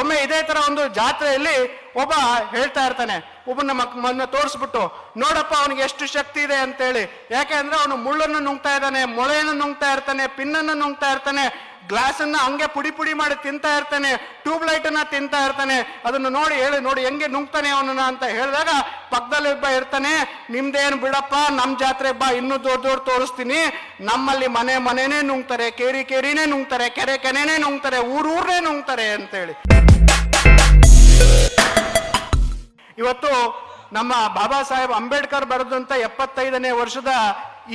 ಒಮ್ಮೆ ಇದೇ ತರ ಒಂದು ಜಾತ್ರೆಯಲ್ಲಿ ಒಬ್ಬ ಹೇಳ್ತಾ ಇರ್ತಾನೆ ಒಬ್ಬನ ಮನ್ನ ತೋರಿಸ್ಬಿಟ್ಟು, ನೋಡಪ್ಪ ಅವನಿಗೆ ಎಷ್ಟು ಶಕ್ತಿ ಇದೆ ಅಂತೇಳಿ. ಯಾಕೆಂದ್ರೆ ಅವನು ಮುಳ್ಳನ್ನು ನುಂಗ್ತಾ ಇದ್ದಾನೆ, ಮೊಳೆಯನ್ನು ನುಂಗ್ತಾ ಇರ್ತಾನೆ, ಪಿನ್ನನ್ನು ನುಂಗ್ತಾ ಇರ್ತಾನೆ ಗ್ಲಾಸ್ ಅನ್ನ ಹಂಗೆ ಪುಡಿ ಪುಡಿ ಮಾಡಿ ತಿಂತಾ ಇರ್ತಾನೆ, ಟ್ಯೂಬ್ ಲೈಟ್ ಅನ್ನ ತಿಂತಾ ಇರ್ತಾನೆ. ಅದನ್ನು ನೋಡಿ ಹೇಳಿ, ನೋಡಿ, ಹೆಂಗೆ ನುಂಗ್ತಾನೆ ಅವನನ್ನ? ಅಂತ ಹೇಳಿದಾಗ ಪಕ್ಕದಲ್ಲಿ ಒಬ್ಬ ಇರ್ತಾನೆ, ನಿಮ್ದೇನು ಬಿಡಪ್ಪ ನಮ್ಮ ಜಾತ್ರೆ ಬಾ, ಇನ್ನೂ ದೊಡ್ಡ ದೊಡ್ಡ ತೋರಿಸ್ತೀನಿ. ನಮ್ಮಲ್ಲಿ ಮನೆ ಮನೆನೇ ನುಂಗ್ತಾರೆ, ಕೇರಿ ಕೇರಿನೇ ನುಂಗ್ತಾರೆ, ಕೆರೆ ಕೆನೆನೇ ನುಂಗ್ತಾರೆ ಊರೂರ್ನೇ ನುಂಗ್ತಾರೆ ಅಂತೇಳಿ. ಇವತ್ತು ನಮ್ಮ ಬಾಬಾ ಸಾಹೇಬ್ ಅಂಬೇಡ್ಕರ್ ಬರೆದಂತ ಎಪ್ಪತ್ತೈದನೇ ವರ್ಷದ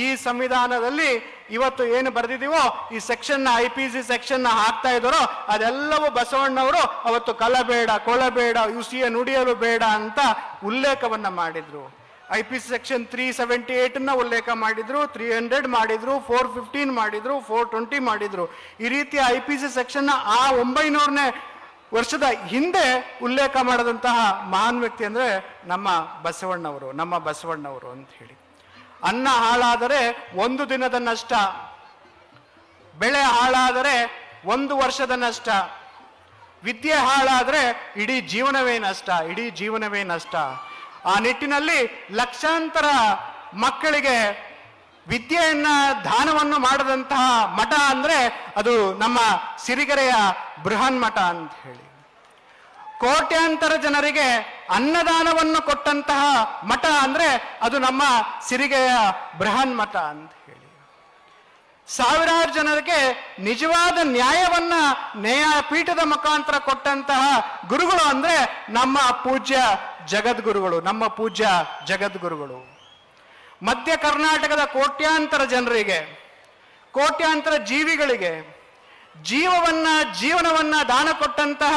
ಈ ಸಂವಿಧಾನದಲ್ಲಿ ಇವತ್ತು ಏನು ಬರೆದಿದೀವೋ, ಈ section I P C section ಹಾಕ್ತಾ ಇದ್ದಾರೋ, ಅದೆಲ್ಲವೂ ಬಸವಣ್ಣವರು ಅವತ್ತು ಕಲಬೇಡ ಸಿ ಯುಸಿಯ ನುಡಿಯಲು ಬೇಡ ಅಂತ ಉಲ್ಲೇಖವನ್ನ ಮಾಡಿದ್ರು. I P C section three seventy ಏಟನ್ನ ಉಲ್ಲೇಖ ಮಾಡಿದ್ರು ತ್ರೀ ಹಂಡ್ರೆಡ್ ಮಾಡಿದ್ರು ಫೋರ್ ಫಿಫ್ಟೀನ್ ಮಾಡಿದ್ರು ಫೋರ್ ಟ್ವೆಂಟಿ ಮಾಡಿದ್ರು. ಈ ರೀತಿ ಐ ಪಿ ಸಿ ಸೆಕ್ಷನ್ ಆ ಒಂಬೈನೂರನೇ ವರ್ಷದ ಹಿಂದೆ ಉಲ್ಲೇಖ ಮಾಡದಂತಹ ಮಹಾನ್ ವ್ಯಕ್ತಿ ಅಂದರೆ ನಮ್ಮ ಬಸವಣ್ಣವರು ನಮ್ಮ ಬಸವಣ್ಣವರು ಅಂತ ಹೇಳಿ. ಅನ್ನ ಹಾಳಾದರೆ ಒಂದು ದಿನದ ನಷ್ಟ ಬೆಳೆ ಹಾಳಾದರೆ ಒಂದು ವರ್ಷದ ನಷ್ಟ ವಿದ್ಯೆ ಹಾಳಾದರೆ ಇಡೀ ಜೀವನವೇ ನಷ್ಟ, ಇಡೀ ಜೀವನವೇ ನಷ್ಟ. ಆ ನಿಟ್ಟಿನಲ್ಲಿ ಲಕ್ಷಾಂತರ ಮಕ್ಕಳಿಗೆ ವಿದ್ಯೆಯನ್ನ ದಾನವನ್ನು ಮಾಡದಂತಹ ಮಠ ಅಂದ್ರೆ ಅದು ನಮ್ಮ ಸಿರಿಗೆರೆಯ ಬೃಹನ್ ಮಠ ಅಂತ ಹೇಳಿ. ಕೋಟ್ಯಾಂತರ ಜನರಿಗೆ ಅನ್ನದಾನವನ್ನು ಕೊಟ್ಟಂತಹ ಮಠ ಅಂದ್ರೆ ಅದು ನಮ್ಮ ಸಿರಿಗೆಯ ಬೃಹನ್ ಮಠ ಅಂತ ಹೇಳಿ. ಸಾವಿರಾರು ಜನರಿಗೆ ನಿಜವಾದ ನ್ಯಾಯವನ್ನ ನ್ಯಾಯಪೀಠದ ಮುಖಾಂತರ ಕೊಟ್ಟಂತಹ ಗುರುಗಳು ಅಂದ್ರೆ ನಮ್ಮ ಪೂಜ್ಯ ಜಗದ್ಗುರುಗಳು, ನಮ್ಮ ಪೂಜ್ಯ ಜಗದ್ಗುರುಗಳು. ಮಧ್ಯ ಕರ್ನಾಟಕದ ಕೋಟ್ಯಾಂತರ ಜನರಿಗೆ, ಕೋಟ್ಯಾಂತರ ಜೀವಿಗಳಿಗೆ ಜೀವವನ್ನ, ಜೀವನವನ್ನ ದಾನ ಕೊಟ್ಟಂತಹ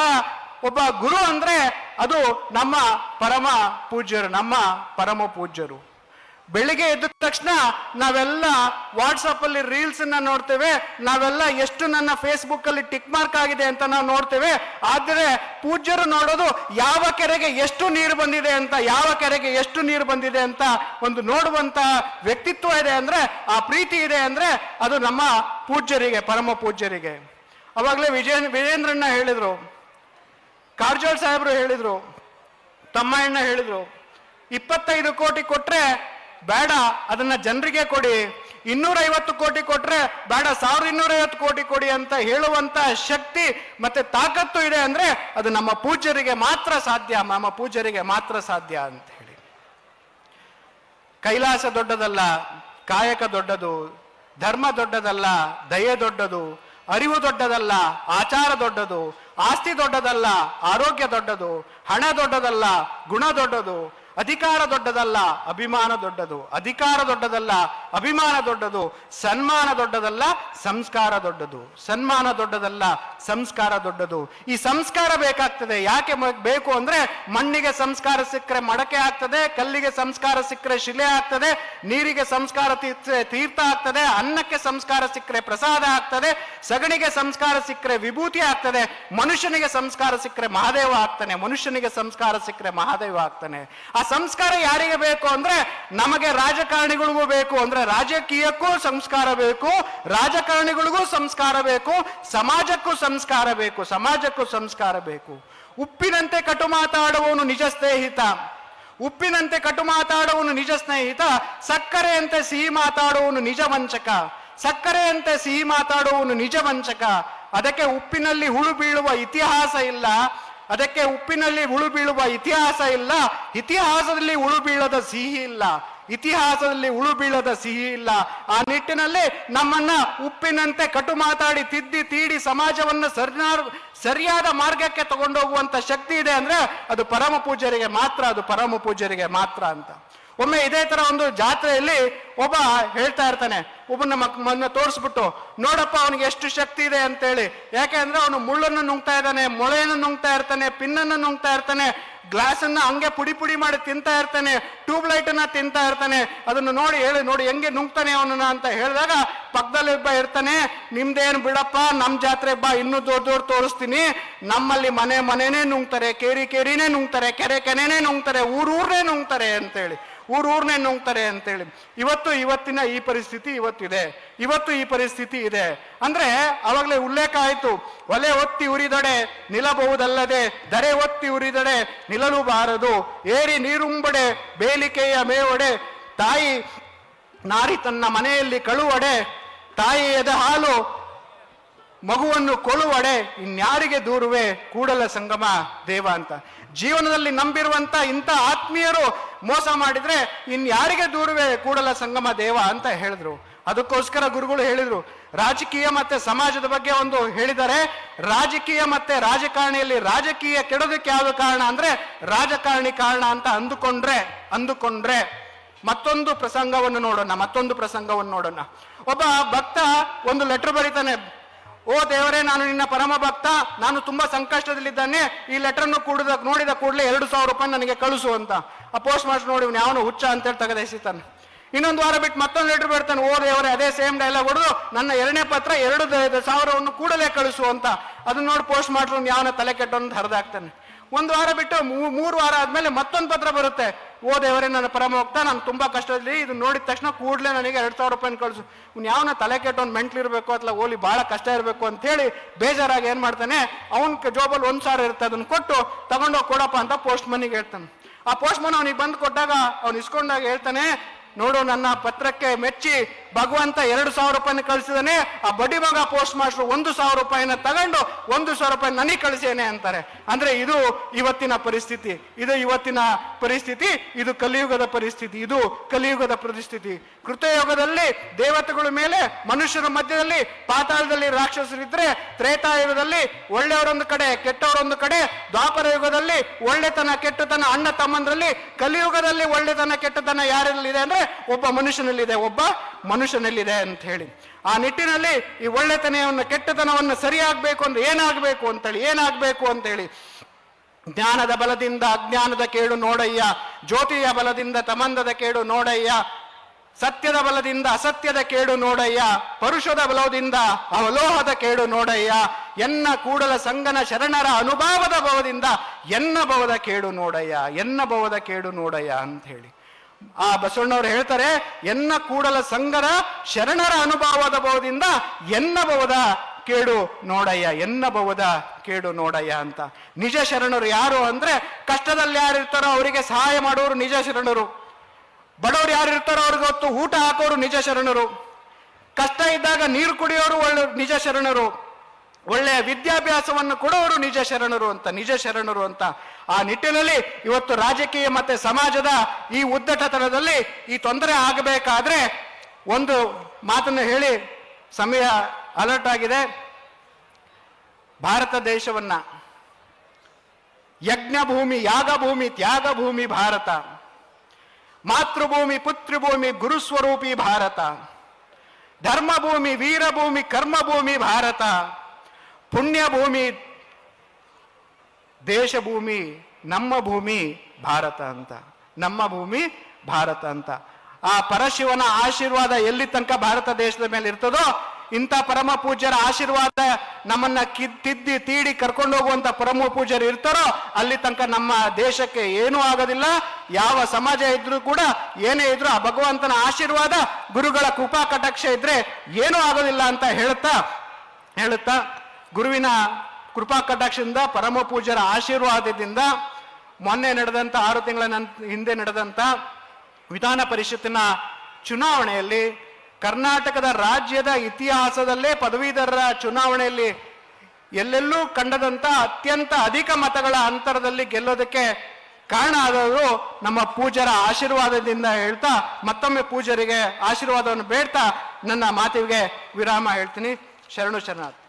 ಒಬ್ಬ ಗುರು ಅಂದ್ರೆ ಅದು ನಮ್ಮ ಪರಮ ಪೂಜ್ಯರು, ನಮ್ಮ ಪರಮ ಪೂಜ್ಯರು. ಬೆಳಿಗ್ಗೆ ಎದ್ದ ತಕ್ಷಣ ನಾವೆಲ್ಲ ವಾಟ್ಸಪ್ ಅಲ್ಲಿ ರೀಲ್ಸ್ ಅನ್ನ ನೋಡ್ತೇವೆ. ನಾವೆಲ್ಲ ಎಷ್ಟು ನನ್ನ ಫೇಸ್ಬುಕ್ ಅಲ್ಲಿ ಟಿಕ್ ಮಾರ್ಕ್ ಆಗಿದೆ ಅಂತ ನಾವು ನೋಡ್ತೇವೆ. ಆದರೆ ಪೂಜ್ಯರು ನೋಡೋದು ಯಾವ ಕೆರೆಗೆ ಎಷ್ಟು ನೀರು ಬಂದಿದೆ ಅಂತ, ಯಾವ ಕೆರೆಗೆ ಎಷ್ಟು ನೀರು ಬಂದಿದೆ ಅಂತ ಒಂದು ನೋಡುವಂತ ವ್ಯಕ್ತಿತ್ವ ಇದೆ ಅಂದ್ರೆ, ಆ ಪ್ರೀತಿ ಇದೆ ಅಂದ್ರೆ ಅದು ನಮ್ಮ ಪೂಜ್ಯರಿಗೆ, ಪರಮ ಪೂಜ್ಯರಿಗೆ. ಅವಾಗಲೇ ವಿಜಯ ವಿಜೇಂದ್ರಣ್ಣ ಹೇಳಿದರು. ಕಾರಜೋಳ್ ಸಾಹೇಬರು ಹೇಳಿದರು. ತಮ್ಮಣ್ಣ ಹೇಳಿದರು. ಇಪ್ಪತ್ತೈದು ಕೋಟಿ ಕೊಟ್ರೆ ಬೇಡ, ಅದನ್ನ ಜನರಿಗೆ ಕೊಡಿ. ಇನ್ನೂರೈವತ್ತು ಕೋಟಿ ಕೊಟ್ರೆ ಬೇಡ ಸಾವಿರದ ಇನ್ನೂರೈವತ್ತು ಕೋಟಿ ಕೊಡಿ ಅಂತ ಹೇಳುವಂತ ಶಕ್ತಿ ಮತ್ತೆ ತಾಕತ್ತು ಇದೆ ಅಂದ್ರೆ ಅದು ನಮ್ಮ ಪೂಜ್ಯರಿಗೆ ಮಾತ್ರ ಸಾಧ್ಯ ನಮ್ಮ ಪೂಜ್ಯರಿಗೆ ಮಾತ್ರ ಸಾಧ್ಯ ಅಂತ ಹೇಳಿ. ಕೈಲಾಸ ದೊಡ್ಡದಲ್ಲ, ಕಾಯಕ ದೊಡ್ಡದು, ಧರ್ಮ ದೊಡ್ಡದಲ್ಲ, ದಯೆ ದೊಡ್ಡದು, ಅರಿವು ದೊಡ್ಡದಲ್ಲ, ಆಚಾರ ದೊಡ್ಡದು, ಆಸ್ತಿ ದೊಡ್ಡದಲ್ಲ, ಆರೋಗ್ಯ ದೊಡ್ಡದು, ಹಣ ದೊಡ್ಡದಲ್ಲ, ಗುಣ ದೊಡ್ಡದು ಅಧಿಕಾರ ದೊಡ್ಡದಲ್ಲ, ಅಭಿಮಾನ ದೊಡ್ಡದು. ಅಧಿಕಾರ ದೊಡ್ಡದಲ್ಲ, ಅಭಿಮಾನ ದೊಡ್ಡದು. ಸನ್ಮಾನ ದೊಡ್ಡದಲ್ಲ, ಸಂಸ್ಕಾರ ದೊಡ್ಡದು. ಸನ್ಮಾನ ದೊಡ್ಡದಲ್ಲ, ಸಂಸ್ಕಾರ ದೊಡ್ಡದು. ಈ ಸಂಸ್ಕಾರ ಬೇಕಾಗ್ತದೆ. ಯಾಕೆ ಬೇಕು ಅಂದ್ರೆ ಮಣ್ಣಿಗೆ ಸಂಸ್ಕಾರ ಸಿಕ್ಕರೆ ಮಡಕೆ ಆಗ್ತದೆ, ಕಲ್ಲಿಗೆ ಸಂಸ್ಕಾರ ಸಿಕ್ಕರೆ ಶಿಲೆ ಆಗ್ತದೆ, ನೀರಿಗೆ ಸಂಸ್ಕಾರ ತೀರ್ಥ ಆಗ್ತದೆ, ಅನ್ನಕ್ಕೆ ಸಂಸ್ಕಾರ ಸಿಕ್ಕರೆ ಪ್ರಸಾದ ಆಗ್ತದೆ, ಸಗಣಿಗೆ ಸಂಸ್ಕಾರ ಸಿಕ್ಕರೆ ವಿಭೂತಿ ಆಗ್ತದೆ, ಮನುಷ್ಯನಿಗೆ ಸಂಸ್ಕಾರ ಸಿಕ್ಕರೆ ಮಹಾದೇವ ಆಗ್ತಾನೆ, ಮನುಷ್ಯನಿಗೆ ಸಂಸ್ಕಾರ ಸಿಕ್ಕರೆ ಮಹಾದೇವ ಆಗ್ತಾನೆ. ಆ ಸಂಸ್ಕಾರ ಯಾರಿಗೆ ಬೇಕು ಅಂದ್ರೆ ನಮಗೆ ರಾಜಕಾರಣಿಗಳಿಗೂ ಬೇಕು ಅಂದ್ರೆ ರಾಜಕೀಯಕ್ಕೂ ಸಂಸ್ಕಾರ ಬೇಕು, ರಾಜಕಾರಣಿಗಳಿಗೂ ಸಂಸ್ಕಾರ ಬೇಕು, ಸಮಾಜಕ್ಕೂ ಸಂಸ್ಕಾರ ಬೇಕು, ಸಮಾಜಕ್ಕೂ ಸಂಸ್ಕಾರ ಬೇಕು. ಉಪ್ಪಿನಂತೆ ಕಟು ಮಾತಾಡುವವನು ನಿಜ ಸ್ನೇಹಿತ. ಉಪ್ಪಿನಂತೆ ಕಟು ಮಾತಾಡುವವನು ನಿಜ ಸ್ನೇಹಿತ. ಸಕ್ಕರೆಯಂತೆ ಸಿಹಿ ಮಾತಾಡುವವನು ನಿಜ ವಂಚಕ. ಸಕ್ಕರೆಯಂತೆ ಸಿಹಿ ಮಾತಾಡುವವನು ನಿಜ ವಂಚಕ. ಅದಕ್ಕೆ ಉಪ್ಪಿನಲ್ಲಿ ಹುಳು ಬೀಳುವ ಇತಿಹಾಸ ಇಲ್ಲ. ಅದಕ್ಕೆ ಉಪ್ಪಿನಲ್ಲಿ ಹುಳು ಬೀಳುವ ಇತಿಹಾಸ ಇಲ್ಲ. ಇತಿಹಾಸದಲ್ಲಿ ಹುಳು ಬೀಳದ ಸಿಹಿ ಇಲ್ಲ. ಇತಿಹಾಸದಲ್ಲಿ ಉಳು ಬೀಳದ ಸಿಹಿ ಇಲ್ಲ. ಆ ನಿಟ್ಟಿನಲ್ಲಿ ನಮ್ಮನ್ನ ಉಪ್ಪಿನಂತೆ ಕಟು ಮಾತಾಡಿ, ತಿದ್ದಿ, ತೀಡಿ ಸಮಾಜವನ್ನು ಸರಿನಾರ್, ಸರಿಯಾದ ಮಾರ್ಗಕ್ಕೆ ತಗೊಂಡೋಗುವಂತ ಶಕ್ತಿ ಇದೆ ಅಂದ್ರೆ ಅದು ಪರಮ ಪೂಜ್ಯರಿಗೆ ಮಾತ್ರ, ಅದು ಪರಮ ಪೂಜ್ಯರಿಗೆ ಮಾತ್ರ ಅಂತ. ಒಮ್ಮೆ ಇದೇ ತರ ಒಂದು ಜಾತ್ರೆಯಲ್ಲಿ ಒಬ್ಬ ಹೇಳ್ತಾ ಇರ್ತಾನೆ ಒಬ್ಬನ ಮಕ್ ತೋರಿಸ್ಬಿಟ್ಟು, ನೋಡಪ್ಪ ಅವನಿಗೆ ಎಷ್ಟು ಶಕ್ತಿ ಇದೆ ಅಂತೇಳಿ. ಯಾಕೆ ಅಂದ್ರೆ ಅವನು ಮುಳ್ಳನ್ನು ನುಂಗ್ತಾ ಇದ್ದಾನೆ, ಮೊಳೆಯನ್ನು ನುಂಗ್ತಾ ಇರ್ತಾನೆ, ಪಿನ್ನನ್ನು ನುಂಗ್ತಾ ಇರ್ತಾನೆ ಗ್ಲಾಸ್ ಅನ್ನ ಹಂಗೆ ಪುಡಿ ಪುಡಿ ಮಾಡಿ ತಿಂತಾ ಇರ್ತಾನೆ, ಟ್ಯೂಬ್ ಲೈಟ್ ಅನ್ನ ತಿಂತಾ ಇರ್ತಾನೆ. ಅದನ್ನು ನೋಡಿ ಹೇಳಿ, ನೋಡಿ ಹೆಂಗೆ ನುಂಗ್ತಾನೆ ಅವನನ್ನ ಅಂತ ಹೇಳಿದಾಗ ಪಕ್ಕದಲ್ಲಿ ಒಬ್ಬ ಇರ್ತಾನೆ, ನಿಮ್ದೇನು ಬಿಡಪ್ಪ, ನಮ್ ಜಾತ್ರೆ ಬಾ, ಇನ್ನೂ ದೊಡ್ಡ ದೊಡ್ಡ ತೋರಿಸ್ತೀನಿ. ನಮ್ಮಲ್ಲಿ ಮನೆ ಮನೆನೇ ನುಂಗ್ತಾರೆ, ಕೇರಿ ಕೇರಿನೇ ನುಂಗ್ತಾರೆ, ಕೆರೆ ಕೆನೆನೇ ನುಂಗ್ತಾರೆ, ಊರೂರ್ನೇ ನುಂಗ್ತಾರೆ ಅಂತೇಳಿ. ಊರೂರ್ನೇ ನುಂಗ್ತಾರೆ ಅಂತೇಳಿ. ಇವತ್ತು ಇವತ್ತಿನ ಈ ಪರಿಸ್ಥಿತಿ ಇವತ್ತಿದೆ. ಇವತ್ತು ಈ ಪರಿಸ್ಥಿತಿ ಇದೆ. ಅಂದ್ರೆ ಅವಾಗಲೇ ಉಲ್ಲೇಖ ಆಯಿತು. ಒಲೆ ಒತ್ತಿ ಉರಿದಡೆ ನಿಲ್ಲಬಹುದಲ್ಲದೆ, ದರೆ ಒತ್ತಿ ಉರಿದಡೆ ನಿಲ್ಲಲು ಬಾರದು ಏರಿ ನೀರುಂಬಡೆ, ಬೇಲಿಕೆಯ ಮೇವಡೆ, ತಾಯಿ ನಾರಿ ತನ್ನ ಮನೆಯಲ್ಲಿ ಕಳುವಡೆ, ತಾಯಿ ಎದ ಹಾಲು ಮಗುವನ್ನು ಕೊಳುವಡೆ ಇನ್ಯಾರಿಗೆ ದೂರುವೆ ಕೂಡಲ ಸಂಗಮ ದೇವ ಅಂತ. ಜೀವನದಲ್ಲಿ ನಂಬಿರುವಂತ ಇಂಥ ಆತ್ಮೀಯರು ಮೋಸ ಮಾಡಿದ್ರೆ ಇನ್ಯಾರಿಗೆ ದೂರುವೆ ಕೂಡಲ ಸಂಗಮ ದೇವ ಅಂತ ಹೇಳಿದ್ರು. ಅದಕ್ಕೋಸ್ಕರ ಗುರುಗಳು ಹೇಳಿದ್ರು. ರಾಜಕೀಯ ಮತ್ತೆ ಸಮಾಜದ ಬಗ್ಗೆ ಒಂದು ಹೇಳಿದರೆ, ರಾಜಕೀಯ ಮತ್ತೆ ರಾಜಕಾರಣಿಯಲ್ಲಿ ರಾಜಕೀಯ ಕೆಡೋದಕ್ಕೆ ಯಾವ ಕಾರಣ ಅಂದ್ರೆ ರಾಜಕಾರಣಿ ಕಾರಣ ಅಂತ ಅಂದುಕೊಂಡ್ರೆ ಅಂದುಕೊಂಡ್ರೆ. ಮತ್ತೊಂದು ಪ್ರಸಂಗವನ್ನು ನೋಡೋಣ, ಮತ್ತೊಂದು ಪ್ರಸಂಗವನ್ನು ನೋಡೋಣ. ಒಬ್ಬ ಭಕ್ತ ಒಂದು ಲೆಟರ್ ಬರೀತಾನೆ ಓ ದೇವರೇ, ನಾನು ನಿನ್ನ ಪರಮ ಭಕ್ತ, ನಾನು ತುಂಬಾ ಸಂಕಷ್ಟದಲ್ಲಿದ್ದಾನೆ, ಈ ಲೆಟರ್ನು ಕೂಡಿದ, ನೋಡಿದ ಕೂಡಲೇ ಎರಡು ಸಾವಿರ ರೂಪಾಯಿ ನನಗೆ ಕಳಿಸು ಅಂತ. ಆ ಪೋಸ್ಟ್ ಮಾಸ್ಟರ್ ನೋಡಿ ಯಾವನು ಹುಚ್ಚ ಅಂತೇಳಿ ತೆಗೆದೇಸಿತಾನೆ ಇನ್ನೊಂದು ವಾರ ಬಿಟ್ಟು ಮತ್ತೊಂದು ಲೆಟರ್ ಬರ್ತಾನೆ. ಓ ದೇವರೇ, ಅದೇ ಸೇಮ್ ಡೈಲಾಗ್ ಹೊಡೆದು, ನನ್ನ ಎರಡನೇ ಪತ್ರ ಎರಡು ಸಾವಿರವನ್ನು ಕೂಡಲೇ ಕಳಿಸು ಅಂತ. ಅದನ್ನ ನೋಡಿ ಪೋಸ್ಟ್ ಮಾಸ್ಟರ್ ಯಾವನ ತಲೆ ಕೆಟ್ಟೊಂದು ಹರಿದಾಕ್ತಾನೆ. ಒಂದು ವಾರ ಬಿಟ್ಟು ಮೂರು ವಾರ ಆದಮೇಲೆ ಮತ್ತೊಂದು ಪತ್ರ ಬರುತ್ತೆ. ಓ ದೇವರೇ, ನನ್ನ ಪರಮ ಹೋಗ್ತಾ ನಾನು ತುಂಬಾ ಕಷ್ಟದಲ್ಲಿ ಇದು ನೋಡಿದ ತಕ್ಷಣ ಕೂಡಲೇ ನನಗೆ ಎರಡ್ ಸಾವಿರ ರೂಪಾಯಿ ಕಳಿಸು. ಇವ್ನು ಯಾವನ ತಲೆ ಕೆಟ್ಟವ್ನು ಮೆಂಟ್ಲಿ ಇರಬೇಕು ಅಥವಾ ಓಲಿ ಬಹಳ ಕಷ್ಟ ಇರಬೇಕು ಅಂತ ಹೇಳಿ ಬೇಜಾರಾಗಿ ಏನು ಮಾಡ್ತಾನೆ, ಅವನ ಜೋಬಲ್ಲಿ ಒಂದು ಸಾವಿರ ಇರುತ್ತೆ, ಅದನ್ನ ಕೊಟ್ಟು ತಗೊಂಡೋಗಿ ಕೊಡಪ್ಪ ಅಂತ ಪೋಸ್ಟ್ ಮನಿಗೆ ಹೇಳ್ತಾನೆ. ಆ ಪೋಸ್ಟ್ ಮನ್ ಅವನಿಗೆ ಬಂದು ಕೊಟ್ಟಾಗ ಅವ್ನು ಇಸ್ಕೊಂಡಾಗ ಹೇಳ್ತಾನೆ ನೋಡು ನನ್ನ ಪತ್ರಕ್ಕೆ ಮೆಚ್ಚಿ ಭಗವಂತ ಎರಡು ಸಾವಿರ ರೂಪಾಯಿನ ಕಳಿಸಿದಾನೆ, ಆ ಬಡ್ಡಿ ಮಗ ಪೋಸ್ಟ್ ಮಾಸ್ಟರ್ ಒಂದು ಸಾವಿರ ರೂಪಾಯಿನ ತಗೊಂಡು ಒಂದು ಸಾವಿರ ರೂಪಾಯಿ ನನಗೆ ಕಳಿಸೇನೆ ಅಂತಾರೆ. ಅಂದ್ರೆ ಇದು ಇವತ್ತಿನ ಪರಿಸ್ಥಿತಿ. ಇದು ಇವತ್ತಿನ ಪರಿಸ್ಥಿತಿ, ಇದು ಕಲಿಯುಗದ ಪರಿಸ್ಥಿತಿ, ಇದು ಕಲಿಯುಗದ ಪರಿಸ್ಥಿತಿ ಕೃತಯುಗದಲ್ಲಿ ದೇವತೆಗಳ ಮೇಲೆ, ಮನುಷ್ಯರ ಮಧ್ಯದಲ್ಲಿ, ಪಾತಾಳದಲ್ಲಿ ರಾಕ್ಷಸರಿದ್ರೆ ತ್ರೇತಾಯುಗದಲ್ಲಿ ಒಳ್ಳೆಯವರೊಂದು ಕಡೆ, ಕೆಟ್ಟವರೊಂದು ಕಡೆ, ದ್ವಾಪರ ಯುಗದಲ್ಲಿ ಒಳ್ಳೆತನ, ಕೆಟ್ಟತನ, ಅಣ್ಣ ತಮ್ಮಂದ್ರಲ್ಲಿ, ಕಲಿಯುಗದಲ್ಲಿ ಒಳ್ಳೆತನ, ಕೆಟ್ಟತನ ಯಾರಲ್ಲಿದೆ ಅಂದ್ರೆ ಒಬ್ಬ ಮನುಷ್ಯನಲ್ಲಿದೆ ಒಬ್ಬ ಮನುಷ್ಯನಲ್ಲಿದೆ ಅಂತ ಹೇಳಿ. ಆ ನಿಟ್ಟಿನಲ್ಲಿ ಈ ಒಳ್ಳೆತನವನ್ನು, ಕೆಟ್ಟತನವನ್ನು ಸರಿಯಾಗಬೇಕು ಅಂದ್ರೆ ಏನಾಗಬೇಕು ಅಂತೇಳಿ ಏನಾಗಬೇಕು ಅಂತೇಳಿ. ಜ್ಞಾನದ ಬಲದಿಂದ ಅಜ್ಞಾನದ ಕೇಡು ನೋಡಯ್ಯ, ಜ್ಯೋತಿಯ ಬಲದಿಂದ ತಮಂದದ ಕೇಡು ನೋಡಯ್ಯ, ಸತ್ಯದ ಬಲದಿಂದ ಅಸತ್ಯದ ಕೇಡು ನೋಡಯ್ಯ, ಪರುಷದ ಬಲದಿಂದ ಅವಲೋಹದ ಕೇಡು ನೋಡಯ್ಯ, ಎನ್ನ ಕೂಡಲ ಸಂಗನ ಶರಣರ ಅನುಭಾವದ ಭವದಿಂದ ಎನ್ನ ಭವದ ಕೇಡು ನೋಡಯ್ಯ ಎನ್ನ ಭವದ ಕೇಡು ನೋಡಯ್ಯ ಅಂತ ಹೇಳಿ. ಆ ಬಸವಣ್ಣವ್ರು ಹೇಳ್ತಾರೆ, ಎನ್ನ ಕೂಡಲ ಸಂಗರ ಶರಣರ ಅನುಭವದ ಬಹುದಿಂದ ಎನ್ನಬಹುದ ಕೇಡು ನೋಡಯ್ಯ, ಎನ್ನಬಹುದ ಕೇಡು ನೋಡಯ್ಯ ಅಂತ. ನಿಜ ಶರಣರು ಯಾರು ಅಂದ್ರೆ, ಕಷ್ಟದಲ್ಲಿ ಯಾರು ಇರ್ತಾರೋ ಅವರಿಗೆ ಸಹಾಯ ಮಾಡೋರು ನಿಜ ಶರಣರು. ಬಡವರು ಯಾರು ಇರ್ತಾರೋ ಅವ್ರಿಗೆ ಹೊತ್ತು ಊಟ ಹಾಕೋರು ನಿಜ ಶರಣರು. ಕಷ್ಟ ಇದ್ದಾಗ ನೀರು ಕುಡಿಯೋರು ಒಳ್ಳೆ ನಿಜ ಶರಣರು. ಒಳ್ಳೆಯ ವಿದ್ಯಾಭ್ಯಾಸವನ್ನು ಕೊಡೋರು ನಿಜ ಶರಣರು ಅಂತ, ನಿಜ ಶರಣರು ಅಂತ. ಆ ನಿಟ್ಟಿನಲ್ಲಿ ಇವತ್ತು ರಾಜಕೀಯ ಮತ್ತೆ ಸಮಾಜದ ಈ ಉದ್ದಟತನದಲ್ಲಿ ಈ ತೊಂದರೆ ಆಗಬೇಕಾದ್ರೆ ಒಂದು ಮಾತನ್ನು ಹೇಳಿ ಸಮಯ ಅಲರ್ಟ್ ಆಗಿದೆ. ಭಾರತ ದೇಶವನ್ನ ಯಜ್ಞ ಭೂಮಿ ಯಾಗ ಭೂಮಿ ತ್ಯಾಗ ಭೂಮಿ ಭಾರತ, ಮಾತೃಭೂಮಿ, ಪುತ್ರಿಭೂಮಿ, ಗುರುಸ್ವರೂಪಿ ಭಾರತ, ಧರ್ಮಭೂಮಿ, ವೀರಭೂಮಿ, ಕರ್ಮಭೂಮಿ ಭಾರತ. ಪುಣ್ಯಭೂಮಿ, ದೇಶಭೂಮಿ, ನಮ್ಮ ಭೂಮಿ ಭಾರತ ಅಂತ. ನಮ್ಮ ಭೂಮಿ ಭಾರತ ಅಂತ. ಆ ಪರಶಿವನ ಆಶೀರ್ವಾದ ಎಲ್ಲಿ ತನಕ ಭಾರತ ದೇಶದ ಮೇಲೆ ಇರ್ತದೋ ಇಂಥ ಪರಮ ಪೂಜ್ಯರ ಆಶೀರ್ವಾದ ನಮ್ಮನ್ನ ತಿದ್ದಿ, ತೀಡಿ ಕರ್ಕೊಂಡು ಹೋಗುವಂತ ಪರಮ ಪೂಜ್ಯರು ಇರ್ತಾರೋ ಅಲ್ಲಿ ತನಕ ನಮ್ಮ ದೇಶಕ್ಕೆ ಏನೂ ಆಗೋದಿಲ್ಲ. ಯಾವ ಸಮಾಜ ಇದ್ರೂ ಕೂಡ ಏನೇ ಇದ್ರೂ ಆ ಭಗವಂತನ ಆಶೀರ್ವಾದ ಗುರುಗಳ ಕೃಪಾ ಕಟಾಕ್ಷ ಇದ್ರೆ ಏನೂ ಆಗೋದಿಲ್ಲ ಅಂತ ಹೇಳುತ್ತಾ ಹೇಳುತ್ತಾ ಗುರುವಿನ ಕೃಪಾ ಕಟಾಕ್ಷದಿಂದ, ಪರಮ ಪೂಜ್ಯರ ಆಶೀರ್ವಾದದಿಂದ ಮೊನ್ನೆ ನಡೆದಂತ ಆರು ತಿಂಗಳ ನಂತ ಹಿಂದೆ ನಡೆದಂಥ ವಿಧಾನ ಪರಿಷತ್ತಿನ ಚುನಾವಣೆಯಲ್ಲಿ ಕರ್ನಾಟಕದ ರಾಜ್ಯದ ಇತಿಹಾಸದಲ್ಲೇ ಪದವೀಧರರ ಚುನಾವಣೆಯಲ್ಲಿ ಎಲ್ಲೆಲ್ಲೂ ಕಂಡದಂತ ಅತ್ಯಂತ ಅಧಿಕ ಮತಗಳ ಅಂತರದಲ್ಲಿ ಗೆಲ್ಲೋದಕ್ಕೆ ಕಾರಣ ಆದವರು ನಮ್ಮ ಪೂಜರ ಆಶೀರ್ವಾದದಿಂದ ಹೇಳ್ತಾ ಮತ್ತೊಮ್ಮೆ ಪೂಜರಿಗೆ ಆಶೀರ್ವಾದವನ್ನು ಬೇಡ್ತಾ ನನ್ನ ಮಾತಿಗೆ ವಿರಾಮ ಹೇಳ್ತೀನಿ. ಶರಣು ಶರಣಾರ್ಥಿ.